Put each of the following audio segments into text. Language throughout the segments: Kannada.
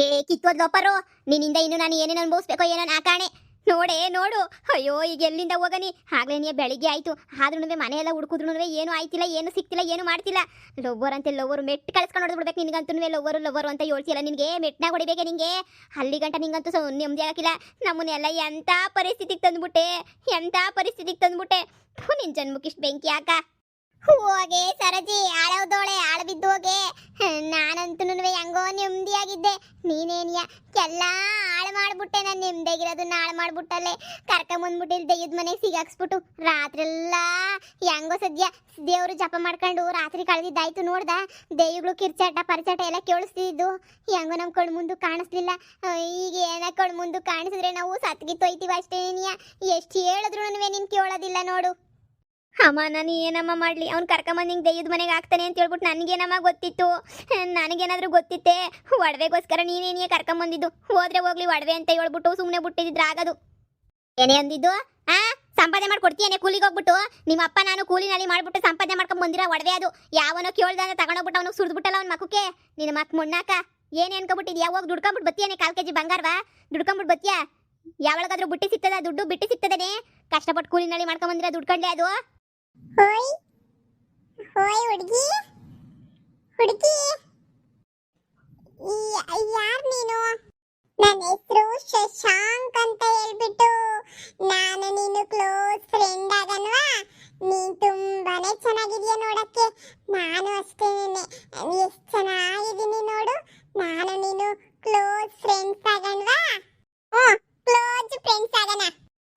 ಏ ಕಿತ್ತೋದ್ ಲೋಪರು ನಿನ್ನಿಂದ ಇನ್ನು ನಾನು ಏನೇನು ಅನುಭವಿಸ್ಬೇಕೋ ಏನೋ ಆ ಕಾಣೆ. ನೋಡೇ, ನೋಡು. ಅಯ್ಯೋ, ಈಗ ಎಲ್ಲಿಂದ ಹೋಗನಿ? ಆಗ್ಲೇನೇ ಬೆಳಿಗ್ಗೆ ಆಯ್ತು. ಆದ್ರೂ ಮನೆಯೆಲ್ಲ ಹುಡುಕಿದ್ರು ಏನು ಆಯ್ತಿಲ್ಲ, ಏನು ಸಿಕ್ತಿಲ್ಲ, ಏನು ಮಾಡ್ತಿಲ್ಲ. ಲವ್ವರ್ ಅಂತ ಲವ್ವರು ಮೆಟ್ಟು ಕಳ್ಸ್ಕೊಂಡು ಹೊಡೆದ್ಬಿಡ್ಬೇಕು ನಿನಗಂತೂ ಲವ್ವರು ಲವ್ವರು ಅಂತ ಹೇಳ್ತಿಲ್ಲ ನಿನಗೆ? ಮೆಟ್ಟನಾಗ ಹೊಡಿಬೇಕೆ ನಿಂಗೆ? ಅಲ್ಲಿ ಗಂಟ ನಿಂಗಂತೂ ಸೊ ನೆಮ್ಮದಿ ಆಗಿಲ್ಲ ನಮ್ಮನ್ನೆಲ್ಲ ಎಂಥ ಪರಿಸ್ಥಿತಿಗೆ ತಂದ್ಬಿಟ್ಟೆ? ಎಂಥ ಪರಿಸ್ಥಿತಿಗೆ ತಂದ್ಬಿಟ್ಟೆ? ನಿನ್ನ ನಿನ್ ಜನ್ಮಕ್ಕಿಷ್ಟು ಬೆಂಕಿ ಯಾಕ ಹೋಗೆ ಸರಜಿ, ಆಳವದೋಳೆ ಆಳ ಬಿದ್ದೋಗೆ ನಾನಂತೂ ಹೆಂಗೋ ನೆಮ್ಮದಿಯಾಗಿದ್ದೆ. ನೀನೇನಿಯ? ಎಲ್ಲ ಹಾಳು ಮಾಡ್ಬಿಟ್ಟೆ ನಾನು. ನೆಮ್ಮದಿಯಾಗಿರೋದನ್ನ ಹಾಳು ಮಾಡ್ಬಿಟ್ಟಲ್ಲೇ ಕರ್ಕೊಂಬಂದ್ಬಿಟ್ಟಿಲ್ಲ ದೆಯ್ಯದ ಮನೆಗೆ ಸಿಗಾಕ್ಸ್ಬಿಟ್ಟು. ರಾತ್ರೆಲ್ಲ ಹೆಂಗೋ ಸದ್ಯ ದೇವರು ಜಪ ಮಾಡ್ಕೊಂಡು ರಾತ್ರಿ ಕಳೆದಿದ್ದಾಯ್ತು ನೋಡ್ದ. ದೆಯ್ಯಗಳು ಕಿರ್ಚಾಟ, ಪರಿಚಾಟ ಎಲ್ಲ ಕೇಳಿಸ್ತಿದ್ದು. ಹೆಂಗೋ ನಮ್ಮ ಕಣ್ಣು ಮುಂದೆ ಕಾಣಿಸ್ಲಿಲ್ಲ. ಈಗ ಏನ ಕಣ್ಣು ಮುಂದೆ ಕಾಣಿಸಿದ್ರೆ ನಾವು ಸತ್ಗಿತ್ತೋಯ್ತೀವಿ ಅಷ್ಟೇನಿಯ ಎಷ್ಟು ಹೇಳಿದ್ರು ನೀನ್ ಕೇಳೋದಿಲ್ಲ ನೋಡು. ಅಮ್ಮ, ನಾನು ಏನಮ್ಮ ಮಾಡ್ಲಿ? ಅವ್ನು ಕರ್ಕೊಂಬಂದು ಹಿಂಗೆ ದೆಯ್ಯದ ಮನೆಗೆ ಹಾಕ್ತಾನೆ ಅಂತ ಹೇಳ್ಬಿಟ್ಟು ನನಗೇನಮ್ಮ ಗೊತ್ತಿತ್ತು? ನನಗೇನಾದರೂ ಗೊತ್ತಿತ್ತೆ? ಒಡವೆಗೋಸ್ಕರ ನೀನೇನೇ ಕರ್ಕೊಂಬಂದಿದ್ದು. ಹೋದ್ರೆ ಹೋಗ್ಲಿ ಒಡವೆ ಅಂತ ಹೇಳ್ಬಿಟ್ಟು ಸುಮ್ಮನೆ ಬಿಟ್ಟಿದ್ರೆ ಆಗೋದು. ಏನೇ ಅಂದಿದ್ದು? ಆ? ಸಂಪಾದನೆ ಮಾಡ್ಕೊಡ್ತೀಯೇ ಕೂಲಿಗೆ ಹೋಗ್ಬಿಟ್ಟು? ನಿಮ್ಮ ಅಪ್ಪ ನಾನು ಕೂಲಿನಲ್ಲಿ ಮಾಡ್ಬಿಟ್ಟು ಸಂಪಾದನೆ ಮಾಡ್ಕೊಂಡು ಬಂದಿರೋ ಒಡವೆ ಅದು. ಯಾವನೋ ಕೇಳ್ದ ಅಂತ ತಗೊಂಡೋಗ್ಬಿಟ್ಟು ಅವನಿಗೆ ಸುರಿದ್ಬಿಟ್ಟಲ್ಲ ಅವ್ನ ಮಕ್ಕಕ್ಕೆ ನಿನ್ನ ಮಕ್ ಮುಣ್ಣಾಕ? ಏನೇ ಅನ್ಕೊಬಿಟ್ಟಿದ್ಯಾ ಯಾವಾಗ ದುಡ್ಕೊಂಬಿಟ್ಟು ಬತ್ತಿಯಾನೆ ಕಾಲ್ ಕೆಜಿ ಬಂಗಾರವಾ? ದುಡ್ಕೊಂಬಿಟ್ಟು ಬತ್ತಿಯಾ? ಯಾವಾಗಾದ್ರೂ ಬುಟ್ಟಿ ಸಿಗ್ತದ? ದುಡ್ಡು ಬಿಟ್ಟಿ ಸಿಗ್ತದೇನೆ? ಕಷ್ಟಪಟ್ಟು ಕೂಲಿನಲ್ಲಿ ಮಾಡ್ಕೊಂಡ್ ಬಂದಿರೋ ದುಡ್ಕೊಂಡೆ ಅದು? ಹೋಯ್ ಹೋಯ್ ಹುಡುಗಿ ಹುಡುಗಿ. ಯಾರ್ ನೀನು? ನನ್ನ ಹೆಸರು ಶಶಾಂಕ್ ಅಂತ ಹೇಳ್ಬಿಟ್ಟು ನಾನು ನೀನು ಕ್ಲೋಸ್ ಫ್ರೆಂಡ್ ಆಗನ್ವಾ ನೀನ್ ತುಂಬಾನೇ ಚೆನ್ನಾಗಿದ್ಯಾ ನೋಡಕ್ಕೆ? ನಾನು ಅಷ್ಟೇನೆ ಎಷ್ಟು ಚೆನ್ನಾಗಿದ್ದೀನಿ ನೋಡು. ನಾನು ನೀನು ಕ್ಲೋಸ್ ಫ್ರೆಂಡ್ಸ್ ಆಗನ್ವಾ ಹ್ಞೂ ಕ್ಲೋಸ್ ಫ್ರೆಂಡ್ಸ್ ಆಗಣ.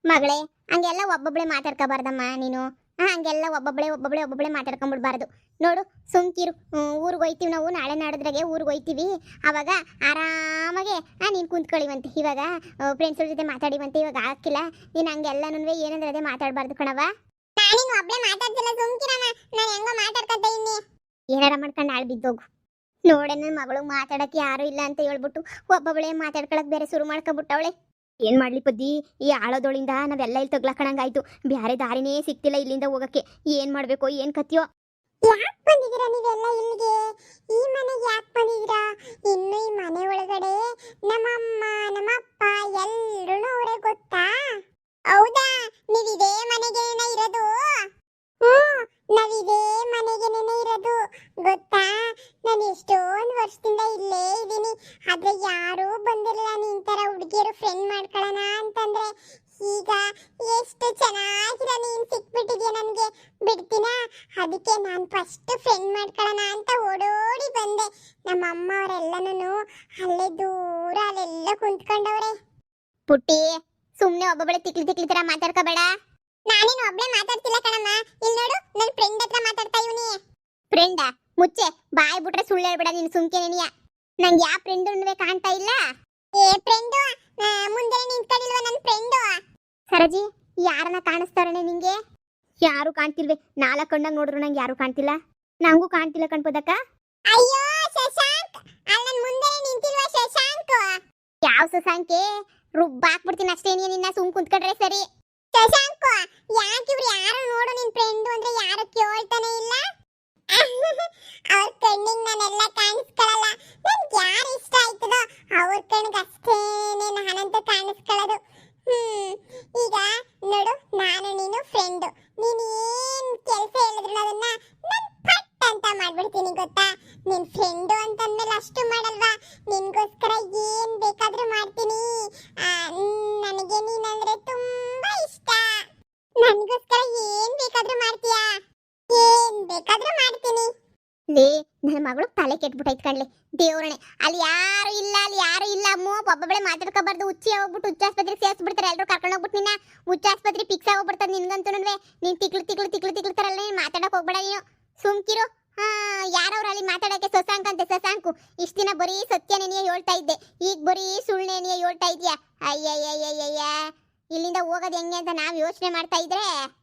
ಮಗಳೇ, ಹಂಗೆಲ್ಲ ಒಬ್ಬೊಬ್ಳೆ ಮಾತಾಡ್ಕೋಬಾರ್ದಮ್ಮ ನೀನು. ಹಂಗೆಲ್ಲ ಒಬ್ಬೊಬ್ಳೆ ಒಬ್ಬೊಬ್ಳೆ ಒಬ್ಬೊಬ್ಳೆ ಮಾತಾಡ್ಕೊಂಡ್ಬಿಡ್ಬಾರ್ದು ನೋಡು ಸುಮ್ಕಿರು. ಊರಿಗೆ ಹೋಯ್ತೀವಿ ನಾವು ನಾಳೆ ನಾಡಿದ್ರಾಗೆ ಊರಿಗೆ ಹೋಯ್ತೀವಿ. ಅವಾಗ ಆರಾಮಾಗೆ ಆ ನೀನು ಕುಂತ್ಕೊಳ್ಳಿವಂತೆ. ಇವಾಗ ಫ್ರೆಂಡ್ಸ್ ಜೊತೆ ಮಾತಾಡಿವಂತೆ. ಇವಾಗ ಹಾಕಿಲ್ಲ. ನೀನು ಹಂಗೆಲ್ಲನೂ ಏನಂದ್ರೆ ಅದೇ ಮಾತಾಡಬಾರ್ದು ಕಣವ ನಾನಿನ್ನು ಒಬ್ಬಳೆ ಮಾತಾಡ್ತಿಲ್ಲ ಸುಮ್ಕಿರಮ್ಮ ನಾನು ಹೆಂಗೋ ಮಾತಾಡ್ಕೊತ ಇನ್ನಿ. ಏನಾರ ಮಾಡ್ಕೊಂಡು ಆಳ್ ಬಿದ್ದೋಗು. ನೋಡೆ ನನ್ನ ಮಗಳು ಮಾತಾಡಕ್ಕೆ ಯಾರು ಇಲ್ಲ ಅಂತ ಹೇಳ್ಬಿಟ್ಟು ಒಬ್ಬೊಬ್ಳೆ ಮಾತಾಡ್ಕೊಳಕ್ ಬೇರೆ ಶುರು ಮಾಡ್ಕೊಬಿಟ್ಟವಳೆ. ಏನ್ ಮಾಡ್ಲಿ ಪದ್ದಿ? ಈ ಆಳೋದೊಳಿಂದ ನಾವೆಲ್ಲ ಇಲ್ಲಿ ತಗ್ಲಾಕಣಂಗಾಯ್ತು. ಬ್ಯಾರೆ ದಾರಿನೇ ಸಿಕ್ತಿಲ್ಲ ಇಲ್ಲಿಂದ ಹೋಗಕ್ಕೆ. ಏನ್ ಮಾಡಬೇಕು? ಏನ್ ಕತ್ತಿಯೋ ಯಾಕೆ ಬಂದಿದ್ದೀರಾ ನೀವೆಲ್ಲ ಇಲ್ಲಿಗೆ? ಈ ಮನೆಗೆ ಯಾಕೆ ಬಂದಿದ್ದೀರಾ? ಇನ್ನು ಈ ಮನೆ ಒಳಗಡೆ ನಮ್ಮಮ್ಮ, ನಮ್ಮಪ್ಪ ಎಲ್ರೂ ನೀನ್ ಸಿಕ್ಬಿಟ್ಟಿದ್ಯಾ ನನಗೆ? ಬಿಡ್ತೀನ? ಅದಕ್ಕೆ ನಾನು ಫಸ್ಟ್ ಫ್ರೆಂಡ್ ಮಾಡ್ಕೊಳ್ಳೋಣ ಅಂತ ಓಡೋಡಿ ಬಂದೆ. ನಮ್ಮ ಅಮ್ಮ ಅವರೆಲ್ಲನೂ ಅಲ್ಲೇ ದೂರ ಅಲ್ಲೆಲ್ಲ ಕುಂತ್ಕೊಂಡವ್ರೆ. ಪುಟ್ಟಿ ಸುಮ್ಮನೆ ಒಬ್ಬೊಬ್ಬಳೆ ತಿಕ್ಲಿ ತಿಕ್ಲಿ ತರ ಮಾತಾಡ್ಕೋಬೇಡ. ನಾನೇನು ಒಬ್ಳೆ ಮಾತಾಡ್ತಿಲ್ಲ ಕಣಮ್ಮ. ಇಲ್ಲಿ ನೋಡು ನನ್ನ ಫ್ರೆಂಡ್ ಹತ್ರ ಮಾತಾಡ್ತಾ ಇವನಿ. ಫ್ರೆಂಡ ಮುಚ್ಚೆ ಬಾಯ್ ಬಿಟ್ರೆ ಸುಳ್ಳು ಹೇಳ್ಬೇಡ ನೀನು ಸುಮ್ಕೆ ನೆನೆಯ. ನಂಗೆ ಯಾವ ಫ್ರೆಂಡ್ ಕಾಣ್ತಾ ಇಲ್ಲ? ಏ ಫ್ರೆಂಡು ಮುಂದೆ ನಿಂತ್ಕೊಂಡಿಲ್ವ ನನ್ನ ಫ್ರೆಂಡು ಸರಜಿ ಯಾರನ್ನ ಕಾಣಿಸ್ತಾರನೆ ನಿಂಗೆ? ಯಾರು ಕಾಣ್ತಿಲ್ವೇ. ನಾಲ್ಕು ಕಣ್ಣಾಗ ನೋಡ್ರು ನಂಗೆ ಯಾರು ಕಾಣ್ತಿಲ್ಲ. ನಂಗೂ ಕಾಣ್ತಿಲ್ಲ ಕಣ್ಪದಕ್ಕ. ಅಯ್ಯೋ ಶಶಾಂಕ್! ಅಲ್ಲಿ ನನ್ನ ಮುಂದೆ ನಿಂತಿಲ್ವಾ ಶಶಾಂಕ್? ಯಾವ ಶಶಾಂಕೆ? ರುಬ್ಬ ಹಾಕ್ಬಿಡ್ತೀನಿ ಅಷ್ಟೇ ನೀನು ನಿನ್ನ ಸುಮ್ ಕುಂತ್ಕೊಂಡ್ರೆ ಸರಿ. ಶಶಾಂಕ್ ಯಾಕೆ ಇವ್ರು ಯಾರು ನೋಡು ನಿನ್ ಫ್ರೆಂಡ್ ಅಂದ್ರೆ ಯಾರು ಕೇಳ್ತಾನೆ ಇಲ್ಲ? ಅವ್ರ ಕಣ್ಣಿಗೆ ನಾನೆಲ್ಲ ಕಾಣಿಸ್ಕೊಳ್ಳಲ್ಲ ನನ್ಗೆ ಯಾರು ಇಷ್ಟ ಆಯ್ತದೋ ಅವ್ರ ಕಣ್ಣಿಗೆ ಅಷ್ಟೇನೆ ನಾನಂತೂ ಕಾಣಿಸ್ಕೊಳ್ಳೋದು ಹ್ಮ್ ಈಗ ನೋಡು ನಾನು ನೀನು ಫ್ರೆಂಡು ನೀನು ಏನ್ ಕೆಲಸ ಹೇಳಿದ್ರು ಅದನ್ನ ನಾನು ಪಟ್ ಅಂತ ಮಾಡ್ಬಿಡ್ತೀನಿ ಗೊತ್ತಾ ನಿನ್ ಫ್ರೆಂಡು ಅಂತಂದ್ಮೇಲೆ ಅಷ್ಟು ಮಾಡಲ್ವಾ ನಿನ್ಗೋಸ್ಕರ ಏನ್ ಬೇಕಾದ್ರೂ ಮಾಡ್ತೀನಿ ಆ, ನನಗೆ ನೀನಂದ್ರೆ ತುಂಬಾ ಇಷ್ಟ ನನ್ಗೋಸ್ಕರ ಏನ್ ಬೇಕಾದ್ರೂ ಮಾಡ್ತೀಯಾ ಏನ್ ಬೇಕಾದ್ರೂ ಮಾಡ್ತೀನಿ ಲೇ, ನನ್ನ ಮಗಳು ತಲೆ ಕೆಟ್ಬಿಟ್ಟೈತ್ ಕಣ್ಲೆ. ದೇವ್ರಣೆ ಅಲ್ಲಿ ಯಾರು ಇಲ್ಲ, ಅಲ್ಲಿ ಯಾರು ಇಲ್ಲ ಅಮ್ಮ. ಒಬ್ಬೊಬ್ಬಳೆ ಮಾತಾಡ್ಕೋಬಾರ್ದು. ಉಚ್ಚಿ ಹೋಗ್ಬಿಟ್ಟು ಹುಚ್ಚಾಸ್ಪತ್ರೆಗೆ ಸೇರಿಸ್ಬಿಡ್ತಾರೆ. ಎಲ್ಲರೂ ಕರ್ಕೊಂಡು ಹೋಗ್ಬಿಟ್ಟು ನಿನ್ನ. ಹುಚ್ಚಾಸ್ಪತ್ರೆ ಫಿಕ್ಸ್ ಆಗೋಗ್ಬಿಡ್ತದೆ ನಿನ್ಗಂತೂ ನೀನ್ ತಿಕ್ಳು ತಿಕ್ಳು ತಿಕ್ಳು ತಿಕ್ಳು ತರಲ್ಲ ನೀನ್ ಮಾತಾಡಕ್ ಹೋಗ್ಬೇಡ ನೀನು. ಸುಮ್ಕಿರು. ಹಾ, ಯಾರವ್ರು ಅಲ್ಲಿ ಮಾತಾಡಕ್ಕೆ ಸೊಸಾಂಕ ಅಂತೆ? ಸಸಾಂಕು. ಇಷ್ಟ ದಿನ ಬರೀ ಸತ್ಯನೇನಿಯ ಹೇಳ್ತಾ ಇದ್ದೆ. ಈಗ ಬರೀ ಸುಳ್ಳೆನಿಯ ಹೇಳ್ತಾ ಇದೆಯಾ? ಅಯ್ಯಯ್ಯಯ್ಯಯ್ಯ ಇಲ್ಲಿಂದ ಹೋಗೋದು ಹೆಂಗೆ ಅಂತ ನಾವು ಯೋಚನೆ ಮಾಡ್ತಾ ಇದ್ರೆ?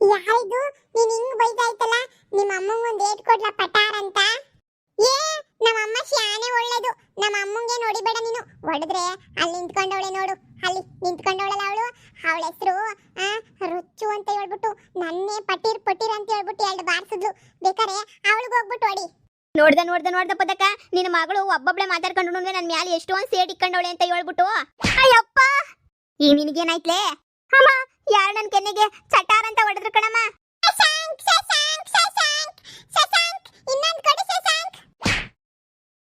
ಯಾರಿದು ನೀನ್ ಹಿಂಗ್ ಬೈದಾಯ್ತಲ್ಲ? ನಿಮ್ಮ ಅಮ್ಮಂಗ್ ಒಂದ್ ಏಟ್ ಕೊಡ್ಲ ಪಟಾರ್ ಅಂತ? ಏ ನಮ್ಮ ಅಮ್ಮ ಶಾನೆ ಒಳ್ಳೇದು. ನಮ್ಮ ಅಮ್ಮಂಗೆ ನೋಡಿಬೇಡ ನೀನು. ಹೊಡೆದ್ರೆ ಅಲ್ಲಿ ನಿಂತ್ಕೊಂಡವಳೆ ನೋಡು. ಅಲ್ಲಿ ನಿಂತ್ಕೊಂಡವಳಲ್ಲ ಅವಳು? ಅವಳ ಹೆಸರು ರುಚ್ಚು ಅಂತ ಹೇಳ್ಬಿಟ್ಟು, ನನ್ನೇ ಪಟೀರ್ ಪಟೀರ್ ಅಂತ ಹೇಳ್ಬಿಟ್ಟು ಎರಡು ಬಾರಿಸಿದ್ಲು ಬೇಕಾರೆ ಅವಳಿಗೆ ಹೋಗ್ಬಿಟ್ಟು ಹೊಡಿ. ನೋಡ್ದ ನೋಡ್ದ ನೋಡ್ದ ಪದಕ ನಿನ್ನ ಮಗಳು ಒಬ್ಬೊಬ್ಳೆ ಮಾತಾಡ್ಕೊಂಡು ನನ್ ಮ್ಯಾಲೆ ಎಷ್ಟೊಂದ್ ಸೇಟ್ ಇಕ್ಕಂಡವಳೆ ಅಂತ ಹೇಳ್ಬಿಟ್ಟು. ಅಯ್ಯಪ್ಪ! ಈ ನಿನಗೇನಾಯ್ತ್ಲೆ? ಅಮ್ಮ ಯಾರು ನನ್ನ ಕೆನ್ನೆಗೆ ಚಟಾರ್ ಅಂತ ಹೊಡೆದ್ರು ಕಣಮ್ಮ.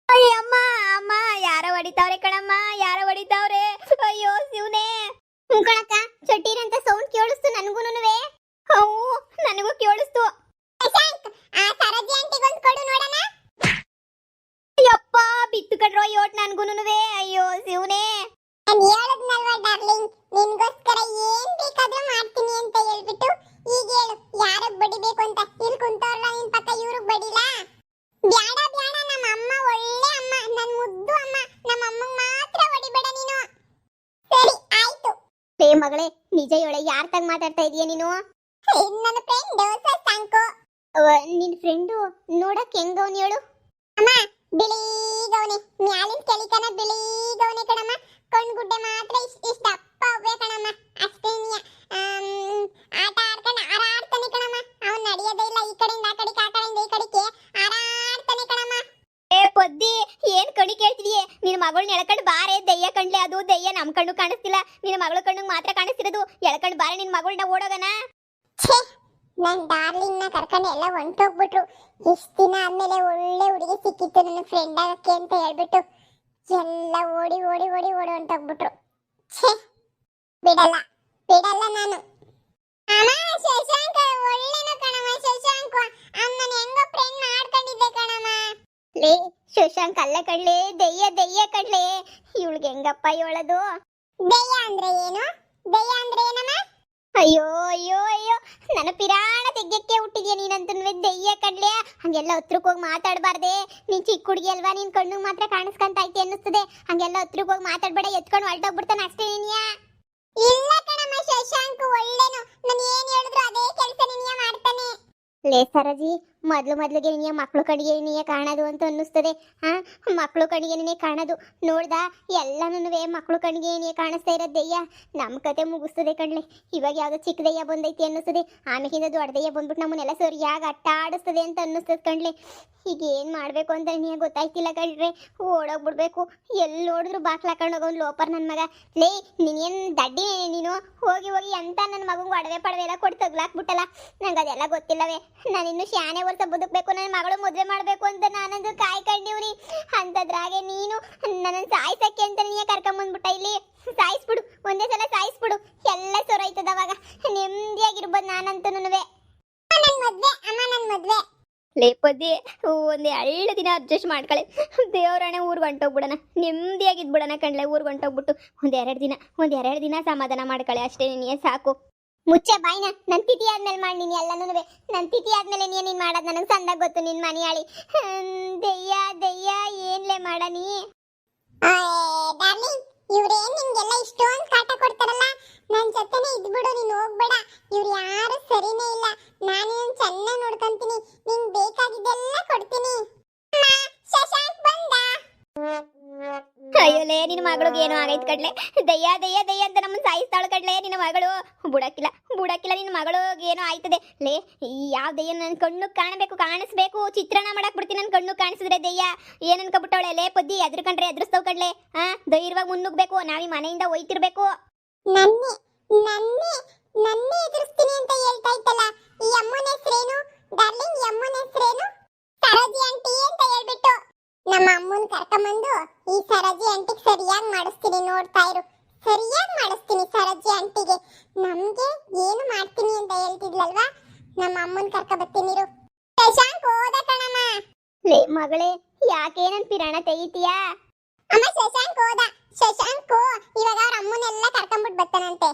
ಅಯ್ಯಮ್ಮ ಅಮ್ಮ ಯಾರ ಹೊಡಿತಾವ್ರೆ ಕಣಮ್ಮ ಯಾರ ಹೊಡಿತಾವ್ರೆ? ಅಯ್ಯೋ ಶಿವನೇ. ಕಣಕ್ಕ ಅಂತ ಸೌಂಡ್ ಕೇಳಿಸ್ತು ನನಗೂನುವೆ ಅವು ನನಗೂ ಕೇಳಿಸ್ತು. ಆ ಸರೋಜಿ ಆಂಟಿಗೊಂದು ಕೊಡು ನೋಡೋಣ. ಯಪ್ಪ ಬಿತ್ತು ಕಡ್ರೋ ಯೋಟ್ ನನಗೂನುವೆ ಅಯ್ಯೋ ಶಿವನೇ. ನಾನು ಹೇಳದ್ನಲ್ವಾ ಡಾರ್ಲಿಂಗ್ ನಿನ್ಗೋಸ್ಕರ ಏನ್ ಬೇಕಾದ್ರೂ ಮಾಡ್ತೀನಿ ಅಂತ ಹೇಳ್ಬಿಟ್ಟು ಈಗ ಹೇಳು ಯಾರಗ್ ಬಡಿಬೇಕು ಅಂತ? ಇಲ್ಲಿ ಕುಂತವ್ರಲ್ಲ ನಿನ್ ಪಕ್ಕ ಇವ್ರಿಗೆ ಬಡಿಲಾ? ಬ್ಯಾಡ ಬ್ಯಾಡ ನಮ್ಮ ಅಮ್ಮ ಒಳ್ಳೆ ಅಮ್ಮ ನನ್ ಮುದ್ದು ಅಮ್ಮ. ನಮ್ಮ ಅಮ್ಮಗ್ ಮಾತ್ರ ಹೊಡಿಬೇಡ ನೀನು. ಸರಿ ಆಯ್ತು. ಏ ಮಗಳೇ ನಿಜ ಹೇಳೆ ಯಾರ್ ತಗ ಮಾತಾಡ್ತಾ ಇದೀಯ ನೀನು? ನನ್ನ ಫ್ರೆಂಡ್ ಅವ, ನಿನ್ ಫ್ರೆಂಡು ನೋಡಕ್ ಹೆಂಗವ್ನು ಹೇಳು? ಅಮ್ಮ ಬಿಳಿ ಗೌನೆ ಮ್ಯಾಲಿನ ಕೆಳಿತನ ಬಿಳಿ ಗೌನೆ ಕಣಮ್ಮ. ಕಣ್ಗುಡ್ಡೆ ಮಾತ್ರ ಇಷ್ಟ ಇಷ್ಟ. ಅಪ್ಪ ಅವ್ವೆ ಕಣಮ್ಮ. ಅಷ್ಟೇ ನೀ ಆಮ್, ಆಟ ಆಡ್ಕೊಂಡು ಹಾರಾಡ್ತಾನೆ ಕಣಮ್ಮ. ಅವ್ನು ನಡೆಯೋದೇ ಇಲ್ಲ. ಈ ಕಡೆಯಿಂದ ಆ ಕಡೆಗೆ ಆ ಕಡೆಯಿಂದ ಈ ಕಡೆಗೆ. ಹಾರಾಡ್ತಾನೆ ಕಣಮ್ಮ. ಏ ಪೊದ್ದಿ ಏನ್ ಕಣಿ ಕೇಳ್ತಿದೀಯ? ನಿನ್ ಮಗಳನ್ನ ಎಳ್ಕಂಡ್ ಬಾರೆ. ದೆಯ್ಯ ಕಣ್ಲೆ ಅದು. ದೆಯ್ಯ ನಮ್ ಕಣ್ಣು ಕಾಣಿಸ್ತಿಲ್ಲ. ನಿನ್ ಮಗಳ ಕಣ್ಣು ಮಾತ್ರ ಕಾಣಿಸ್ತಿರೋದು. ಎಳ್ಕಂಡ್ ಬಾರೆ ನಿನ್ ಮಗಳನ್ನ ಓಡೋಗನ. ಛೇ ನನ್ ಡಾರ್ಲಿಂಗ್ನ ಕರ್ಕೊಂಡು ಎಲ್ಲ ಹೊಂಟೋಗ್ಬಿಟ್ರು. ಇಷ್ಟ ದಿನ ಆದ್ಮೇಲೆ ಒಳ್ಳೆ ಹುಡುಗಿ ಸಿಕ್ಕಿತ್ತು ನನ್ನ ಫ್ರೆಂಡ್ ಆಗಕ್ಕೆ ಅಂತ ಹೇಳ್ಬಿಟ್ಟು. ಎಲ್ಲ ಓಡಿ ಓಡಿ ಓಡಿ ಓಡಿ ಹೊಂಟೋಗ್ಬಿಟ್ರು. ಛೇ, ಬಿಡಲ್ಲ ಬಿಡಲ್ಲ ನಾನು. ಅಮ್ಮ, ಶಶಾಂಕ, ಒಳ್ಳೆನು ಕಣಮ್ಮ, ಶಶಾಂಕ? ಅಮ್ಮನ ಹೆಂಗೋ ಫ್ರೆಂಡ್ ಮಾಡ್ಕೊಂಡಿದ್ದೆ ಕಣಮ್ಮ. ಲೇ, ಶಶಾಂಕ್, ಅಲ್ಲ ಕಡ್ಲಿ ದೆಯ್ಯ ದೆಯ್ಯ ಕಡ್ಲಿ ಇವಳಿಗೆ ಹೆಂಗಪ್ಪ ಹೇಳೋದು? ದೆಯ್ಯ ಅಂದ್ರೆ ಏನು? ದೆಯ್ಯ ಅಂದ್ರೆ ಅಯ್ಯೋ ಅಯ್ಯೋ ಅಯ್ಯೋ, ನನ್ನ ಪಿರಾಣ ತೆಗ್ಯಕ್ಕೆ ಹುಟ್ಟಿದ್ಯಾ ನೀನಂತೂ ದೆಯ್ಯ ಕಡ್ಲೆ. ಹಂಗೆಲ್ಲ ಹತ್ರಕ್ಕೆ ಹೋಗಿ ಮಾತಾಡಬಾರ್ದೆ. ನೀನು ಚಿಕ್ಕ ಹುಡುಗಿ ಅಲ್ವಾ, ನಿನ್ ಕಣ್ಣು ಮಾತ್ರ ಕಾಣಿಸ್ಕೊಂತ ಐತಿ ಅನ್ನಿಸ್ತದೆ. ಹಂಗೆಲ್ಲ ಹತ್ರಕ್ಕೆ ಹೋಗಿ ಮಾತಾಡಬೇಡ, ಎತ್ಕೊಂಡು ಹೊರಟೋಗ್ಬಿಡ್ತಾನೆ ಅಷ್ಟೇ ನೀನಿಯಾ. ಇಲ್ಲ ಕಣಮ್ಮ, ಶಶಾಂಕ್ ಒಳ್ಳೇನು. ನಾನು ಏನು ಹೇಳಿದ್ರು ಅದೇ ಕೆಲಸ ನಿನ್ಯ ಮಾಡ್ತಾನೆ. ಲೇ ಸರಜಿ ಮೊದ್ಲು ಮೊದ್ಲಿಗೆ ನಿನ್ನ ಮಕ್ಳು ಕಡೆಗೆ ನೀಯೇ ಕಾಣೋದು ಅಂತ ಅನ್ನಿಸ್ತದೆ. ಹಾ, ಮಕ್ಳು ಕಡೆಗೆ ನೀನೇ ಕಾಣೋದು. ನೋಡ್ದ ಎಲ್ಲನೂ ಮಕ್ಳು ಕಣ್ಣಿಗೆ ನೀನೇ ಕಾಣಿಸ್ತಾ ಇರೋ ದೆಯ್ಯ. ನಮ್ಮ ಕತೆ ಮುಗಿಸ್ತದೆ ಕಣ್ಲೆ. ಇವಾಗ ಯಾವ್ದೋ ಚಿಕ್ಕ ದೆಯ್ಯ ಬಂದೈತಿ ಅನ್ನಿಸ್ತದೆ. ಆಮೇಲಿಂದ ದೊಡ್ಡ ಬಂದ್ಬಿಟ್ಟು ನಮ್ಮನ್ನೆಲ್ಲ ಸರಿಯಾಗಿ ಅಟ್ಟ ಆಡಿಸ್ತದೆ ಅಂತ ಅನ್ನಿಸ್ತದೆ ಕಣ್ಲೆ. ಈಗ ಏನು ಮಾಡಬೇಕು ಅಂತ ನೀ ಗೊತ್ತಾಯ್ತಿಲ್ಲ ಕಣ್ರೆ ಓಡೋಗ್ಬಿಡ್ಬೇಕು. ಎಲ್ಲಿ ನೋಡಿದ್ರು ಬಾಕ್ಲ ಹಾಕೊಂಡೋಗೋನು ಲೋಪರ್ ನನ್ನ ಮಗ. ಲೇ ನೀನೇನು ದಡ್ಡಿ ನೀನು? ಹೋಗಿ ಹೋಗಿ ಎಂತ ನನ್ನ ಮಗಂಗೆ ಒಡವೆ ಪಡವೆ ಎಲ್ಲ ಕೊಟ್ಟು ನಂಗೆ ಅದೆಲ್ಲ ಗೊತ್ತಿಲ್ಲವೇ. ನಾನಿನ್ನು ಶಾನೆ ವರ್ಷ ಬದುಕಬೇಕು, ನನ್ನ ಮಗಳು ಮದುವೆ ಮಾಡಬೇಕು ಅಂತ ನಾನಂದು ಕಾಯ್ಕೊಂಡಿವ್ರಿ ಅಂತದ್ರಾಗೆ ನೀನು ನನ್ನ ಸಾಯಿಸಕ್ಕೆ ಅಂತ ನೀನೇ ಕರ್ಕೊಂಬಂದ್ಬಿಟ್ಟ ಇಲ್ಲಿ. ಸಾಯಿಸ್ಬಿಡು, ಒಂದೇ ಸಲ ಸಾಯಿಸ್ಬಿಡು. ಎಲ್ಲ ಆಯ್ತದ ಅವಾಗ. ನೆಮ್ಮದಿಯಾಗಿರ್ಬೋದು ನಾನಂತೂ ನನ್ ಮದ್ವೆ ಲೇಪದಿ ಒಂದು ಎರಡು ದಿನ ಅಡ್ಜಸ್ಟ್ ಮಾಡ್ಕೊಳ್ಳಿ ದೇವರಾಣೆ ಊರಿಗೆ ಹೊಂಟೋಗ್ಬಿಡೋಣ. ನೆಮ್ಮದಿಯಾಗಿದ್ಬಿಡೋಣ ಕಣ್ಲೆ, ಊರಿಗೆ ಹೊಂಟೋಗ್ಬಿಟ್ಟು. ಒಂದು ಎರಡು ದಿನ, ಒಂದು ಎರಡು ದಿನ ಸಮಾಧಾನ ಮಾಡ್ಕೊಳ್ಳಿ ಅಷ್ಟೇ ನೀನೇ ಸಾಕು. ಮುಚ್ಚೆ ಬಾಯ್ನ ನನ್ನ ತಿಥಿ ಆದ್ಮೇಲೆ ಮಾಡಿ ನೀನು ಎಲ್ಲನೂ ನನ್ನ ತಿಥಿ ಆದ್ಮೇಲೆ ನೀನು ನೀನು ಮಾಡೋದು ನನಗೆ ಸಂದಾಗ ಗೊತ್ತು ನಿನ್ನ ಮನೆಯಾಳಿ. ದೆಯ್ಯ ದೆಯ್ಯ, ಏನ್ಲೇ ಮಾಡ ನೀ? ಡಾರ್ಲಿಂಗ್, ಇವ್ರೇನ್ ನಿಮ್ಗೆಲ್ಲ ಇಷ್ಟೊಂದು ಕಾಟ ಕೊಡ್ತಾರಲ್ಲ? ನನ್ನ ಜೊತೆನೆ ಇದ್ಬಿಡು, ನೀನು ಹೋಗ್ಬೇಡ. ಇವ್ರು ಯಾರು ಸರಿನೇ ಇಲ್ಲ. ನಾನು ನಿನ್ ಚೆನ್ನಾಗಿ ನೋಡ್ಕೊಂತೀನಿ. ನಿಂಗೆ ಬೇಕಾಗಿದ್ದೆಲ್ಲ ಕೊಡ್ತೀನಿ. ಶಶಾಂಕ್ ಬಂದ. ಅಯ್ಯೋಲೇ, ನಿನ್ನ ಮಗಳಿಗೆ ಏನೋ ಆಗೈತ್ ಕಡ್ಲೆ. ದಯ್ಯ ದಯ್ಯ ದಯ್ಯ ಅಂತ ನಮ್ಮ ಸಾಯಿಸ್ತಾಳ ಕಡ್ಲೆ, ನಿನ್ನ ಮಗಳು. ಬುಡಕ್ಕಿಲ್ಲ ಬುಡಕ್ಕಿಲ್ಲ, ನಿನ್ನ ಮಗಳು ಏನೋ ಆಯ್ತದೆ. ಲೇ, ಈ ಯಾವ ದಯ್ಯ ನನ್ನ ಕಣ್ಣು ಕಾಣಬೇಕು, ಕಾಣಿಸ್ಬೇಕು? ಚಿತ್ರಣ ಮಾಡಕ್ ಬಿಡ್ತೀನಿ ನನ್ನ ಕಣ್ಣು ಕಾಣಿಸಿದ್ರೆ ದಯ್ಯ. ಏನ್ ಅನ್ಕೊಬಿಟ್ಟವಳೆ? ಲೇ, ಪದ್ದಿ ಎದ್ರಕಂಡ್ರೆ ಎದುರಿಸ್ತಾವ್ ಕಡ್ಲೆ ಹಾ ಧೈರ್ಯವಾಗಿ ಮುನ್ನುಗ್ಬೇಕು ನಾವ್ ಮನೆಯಿಂದ ಒಯ್ತಿರ್ಬೇಕು ಅಂತ ಈ ಅಮ್ಮನ ಡಾರ್ಲಿಂಗ್ ಅಮ್ಮನ ಹೆಸರೇನು? ಸರೋಜಿ ಆಂಟಿ ಅಂತ ಹೇಳ್ಬಿಟ್ಟು. ನಮ್ಮ ಅಮ್ಮನ್ ಕರ್ಕೊಂಬಂದು ಈ ಸರಜಿ ಆಂಟಿಗೆ ಸರಿಯಾಗಿ ಮಾಡಿಸ್ತೀನಿ ನೋಡ್ತಾ ಇರು. ಸರಿಯಾಗಿ ಮಾಡಿಸ್ತೀನಿ ಸರಜಿ ಆಂಟಿಗೆ. ನಮ್ಗೆ ಏನು ಮಾಡ್ತೀನಿ ಅಂತ ಹೇಳ್ತಿದ್ಲಲ್ವಾ? ನಮ್ಮ ಅಮ್ಮನ್ ಕರ್ಕ ಬರ್ತೀನಿರು ಶಶಾಂಕ್ ಹೋದ ಕಣಮ್ಮ. ಲೇ ಮಗಳೇ ಯಾಕೆ ನನ್ ಪಿರಾಣ ತೆಗಿತೀಯಾ? ಅಮ್ಮ ಶಶಾಂಕ್ ಹೋದ. ಶಶಾಂಕ್ ಇವಾಗ ಅವ್ರ ಅಮ್ಮನೆಲ್ಲ ಕರ್ಕೊಂಡ್ಬಿಟ್ಟು ಬರ್ತಾನಂತೆ.